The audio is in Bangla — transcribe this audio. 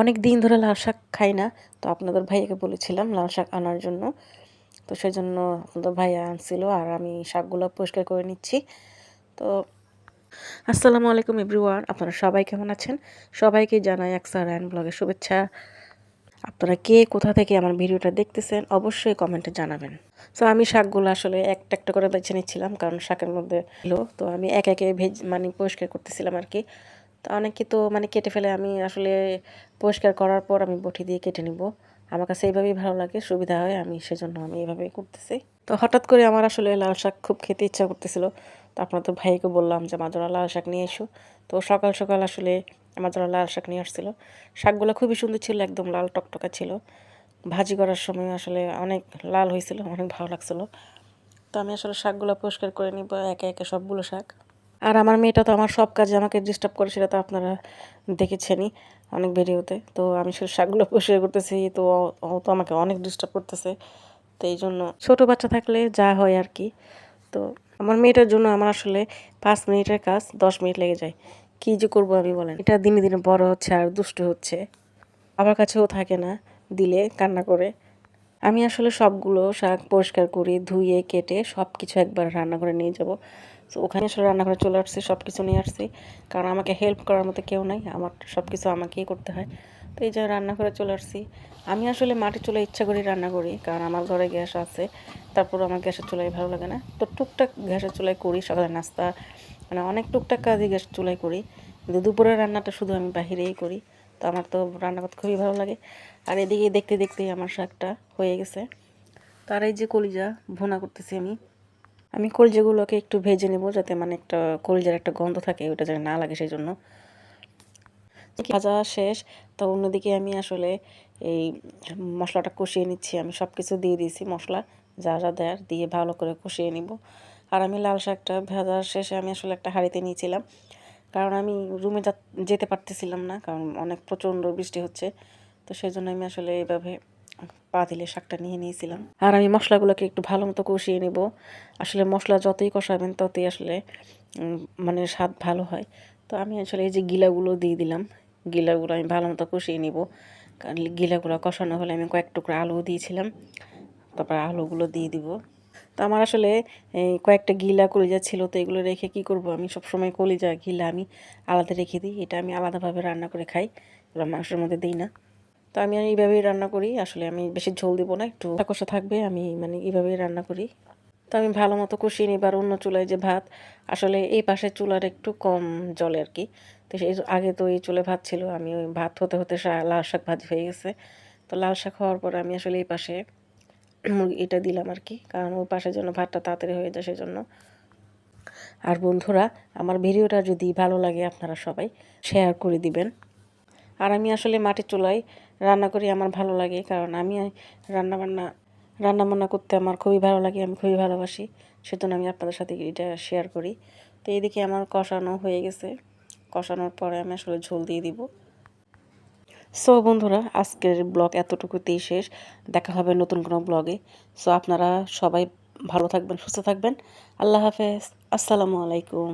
অনেক দিন ধরে লাল শাক খাই না, তো আপনাদের ভাইয়াকে বলেছিলাম লাল শাক আনার জন্য। তো সেই জন্য আপনাদের ভাইয়া আনছিল আর আমি শাকগুলো পরিষ্কার করে নিচ্ছি। তো আসসালামু আলাইকুম এভরিওয়ান, আপনারা সবাই কেমন আছেন? সবাইকে জানাই একসার অ্যান্ড ব্লগের শুভেচ্ছা। আপনারা কে, কোথা থেকে আমার ভিডিওটা দেখতেছেন, অবশ্যই কমেন্টে জানাবেন। তো আমি শাকগুলো আসলে একটা একটা করে বেছে নিচ্ছিলাম, কারণ শাকের মধ্যে তো আমি এক একে ভেজ মানে পরিষ্কার করতেছিলাম আর কি। তো অনেকে তো মানে কেটে ফেলে আমি আসলে পরিষ্কার করার পর আমি বটি দিয়ে কেটে নিব। আমার কাছে এইভাবেই ভালো লাগে, সুবিধা হয়, আমি সেজন্য আমি এইভাবেই করতেছি। তো হঠাৎ করে আমার আসলে লাল শাক খুব খেতে ইচ্ছা করতেছিল। তো আপনার তো ভাইকে বললাম যে আমার লাল শাক নিয়ে এসো। তো সকাল সকাল আসলে আমার জন্য লাল শাক নিয়ে আসছিল। শাকগুলো খুবই সুন্দর ছিল, একদম লাল টকটকা ছিল। ভাজি করার সময় আসলে অনেক লাল হয়েছিল, অনেক ভালো লাগছিল। তো আমি আসলে শাকগুলো পরিষ্কার করে নিব, একে একে সবগুলো শাক। আর আমার মেয়েটা তো আমার সব কাজে আমাকে ডিস্টার্ব করে, সেটা তো আপনারা দেখেছেনই অনেক ভিডিওতে। তো আমি সে শাকগুলো পরিষ্কার করতেছি, তো ও তো আমাকে অনেক ডিস্টার্ব করতেছে, তো এই জন্য ছোটো বাচ্চা থাকলে যা হয় আর কি। তো আমার মেয়েটার জন্য আমার আসলে পাঁচ মিনিটের কাজ, দশ মিনিট লেগে যায়। কী যে করব আমি বলেন। এটা দিনে দিনে বড় হচ্ছে আর দুষ্ট হচ্ছে। আমার কাছেও থাকে না দিলে কান্না করে। আমি আসলে সবগুলো শাক পরিষ্কার করি, ধুয়ে, কেটে সব কিছু একবার রান্না করে নিয়ে যাব। তো ওখানে আসলে রান্নাঘরে চলে আসছি সব কিছু নিয়ে আসছি। কারণ আমাকে হেল্প করার মতো কেউ নাই, আমার সব কিছু আমাকেই করতে হয়। তো এই যে রান্নাঘরে চলে আসছি। আমি আসলে মাটি চুলে ইচ্ছা করি রান্না করি, কারণ আমার ঘরে গ্যাস আছে তারপর আমার গ্যাসের চুলাই ভালো লাগে না। তো টুকটাক গ্যাসের চুলাই করি, সকালে নাস্তা মানে অনেক টুকটাক কাজই গ্যাস চুলাই করি। কিন্তু দুপুরের রান্নাটা শুধু আমি বাহিরেই করি। তো আমার তো রান্না করতে খুবই ভালো লাগে। আর এদিকে দেখতে দেখতেই আমার শাকটা হয়ে গেছে। তার এই যে কলিজা ভুনা করতেছি আমি। আমি কলজিগুলোকে একটু ভেজে নেব যাতে মানে একটা কলজার একটা গন্ধ থাকে, ওটা যেন না লাগে সেই জন্য ভাজা শেষ, তো অন্যদিকে আমি আসলে এই মশলাটা কষিয়ে নিচ্ছি। আমি সব কিছু দিয়ে দিয়েছি মশলা, যা যা দেয়ার দিয়ে ভালো করে কষিয়ে নিব। আর আমি লাল শাকটা ভাজার শেষে আমি আসলে একটা হাঁড়িতে নিয়েছিলাম। কারণ আমি রুমে যেতে পারতেছিলাম না, কারণ অনেক প্রচণ্ড বৃষ্টি হচ্ছে। তো সেই জন্য আমি আসলে এইভাবে পা দিলে শাকটা নিয়ে নিয়েছিলাম। আর আমি মশলাগুলোকে একটু ভালো মতো কষিয়ে নেব। আসলে মশলা যতই কষাবেন, ততই আসলে মানে স্বাদ ভালো হয়। তো আমি আসলে এই যে গিলাগুলো দিয়ে দিলাম, গিলাগুলো আমি ভালো মতো কষিয়ে নেব। কারণ গিলাগুলো কষানো হলে আমি কয়েক টুকরা আলু দিয়েছিলাম। তারপর আলুগুলো দিয়ে দিব। তো আমার আসলে কয়েকটা গিলা কলিজা ছিল, তো এগুলো রেখে কি করব? আমি সবসময় কলিজা, গিলা আমি আলাদা রেখে দিই। এটা আমি আলাদাভাবে রান্না করে খাই, এবার মাংসের মধ্যে দিই না। তো আমি এইভাবেই রান্না করি। আসলে আমি বেশি ঝোল দিব না, একটু কষা থাকবে, আমি মানে এইভাবেই রান্না করি। তো আমি ভালো মতো কষিয়ে নিই এবার অন্য চুলায় যে ভাত, আসলে এই পাশে চুলার একটু কম জলে আর কি। তো সেই আগে তো এই চুলে ভাত ছিল, আমি ওই ভাত হতে হতে লাল শাক ভাজি হয়ে গেছে। তো লাল শাক হওয়ার পর আমি আসলে এই পাশে এটা দিলাম আর কি, কারণ ওর পাশের জন্য ভাতটা তাড়াতাড়ি হয়ে যায় সেজন্য। আর বন্ধুরা, আমার ভিডিওটা যদি ভালো লাগে আপনারা সবাই শেয়ার করে দিবেন। আর আমি আসলে মাটির চুলায় রান্না করি আমার ভালো লাগে, কারণ আমি রান্না বান্না রান্না বান্না করতে আমার খুবই ভালো লাগে, আমি খুবই ভালোবাসি, সেজন্য আমি আপনাদের সাথে এটা শেয়ার করি। তো এইদিকে আমার কষানো হয়ে গেছে, কষানোর পরে আমি আসলে ঝোল দিয়ে দিব। সো বন্ধুরা, আজকের ব্লগ এতটুকুতেই শেষ। দেখা হবে নতুন কোনো ব্লগে। সো আপনারা সবাই ভালো থাকবেন, সুস্থ থাকবেন। আল্লাহ হাফেজ। আসসালামু আলাইকুম।